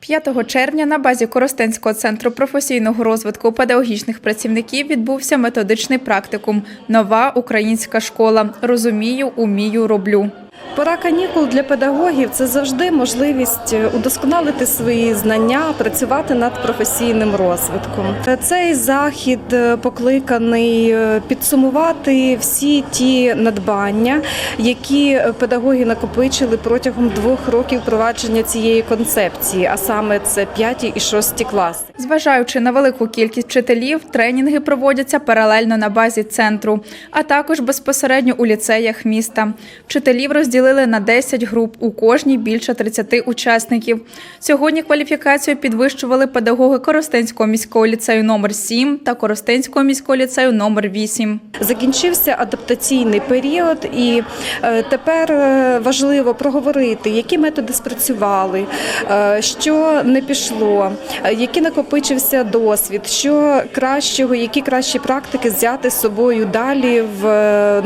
5 червня на базі Коростенського центру професійного розвитку педагогічних працівників відбувся методичний практикум Нова українська школа. Розумію, умію, роблю. Пора канікул для педагогів це завжди можливість удосконалити свої знання, працювати над професійним розвитком. Цей захід е, покликаний е, підсумувати всі ті надбання, які педагоги накопичили протягом двох років провадження цієї концепції, а саме це 5 і 6 класи. Зважаючи на велику кількість вчителів, тренінги проводяться паралельно на базі центру, а також безпосередньо у ліцеях міста. Вчителів розділили на 10 груп, у кожній більше 30 учасників. Сьогодні кваліфікацію підвищували педагоги Коростенського міського ліцею номер 7 та Коростенського міського ліцею номер 8. Закінчився адаптаційний період, і е, тепер е, важливо проговорити, які методи спрацювали, е, що не пішло, який накопичився досвід, що кращого, які кращі практики взяти з собою далі в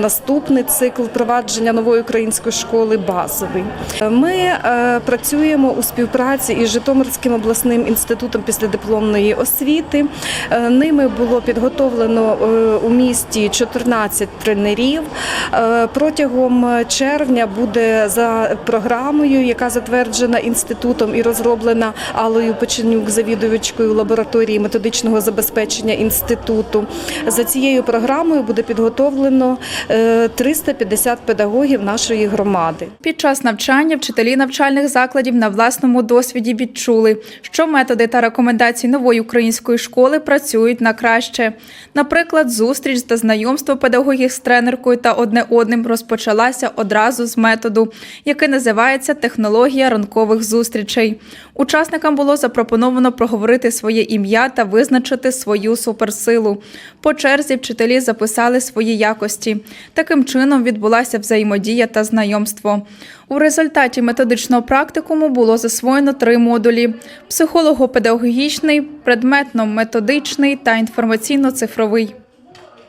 наступний цикл впровадження нової української школи базовий. Е, Ми е, працюємо у співпраці із Житомирським обласним інститутом післядипломної освіти. Е, Ними було підготовлено у місті 14 тренерів. Протягом червня буде за програмою, яка затверджена інститутом і розроблена Аллою Печенюк, завідувачкою лабораторії методичного забезпечення інституту. За цією програмою буде підготовлено е, 350 педагогів нашої громади. Під час навчання вчителі навчальних закладів на власному досвіді відчули, що методи та рекомендації нової української школи працюють на краще. Наприклад, зустріч та знайомство педагогів з тренеркою та одне одним розпочалася одразу з методу, який називається технологія ранкових зустрічей. Учасникам було запропоновано проговорити своє ім'я та визначити свою суперсилу. По черзі вчителі записали свої якості. Таким чином відбулася взаємодія та знайомство. У результаті методичного практикуму було засвоєно три модулі: психолого-педагогічний, предметно-методичний та інформаційно-цифровий.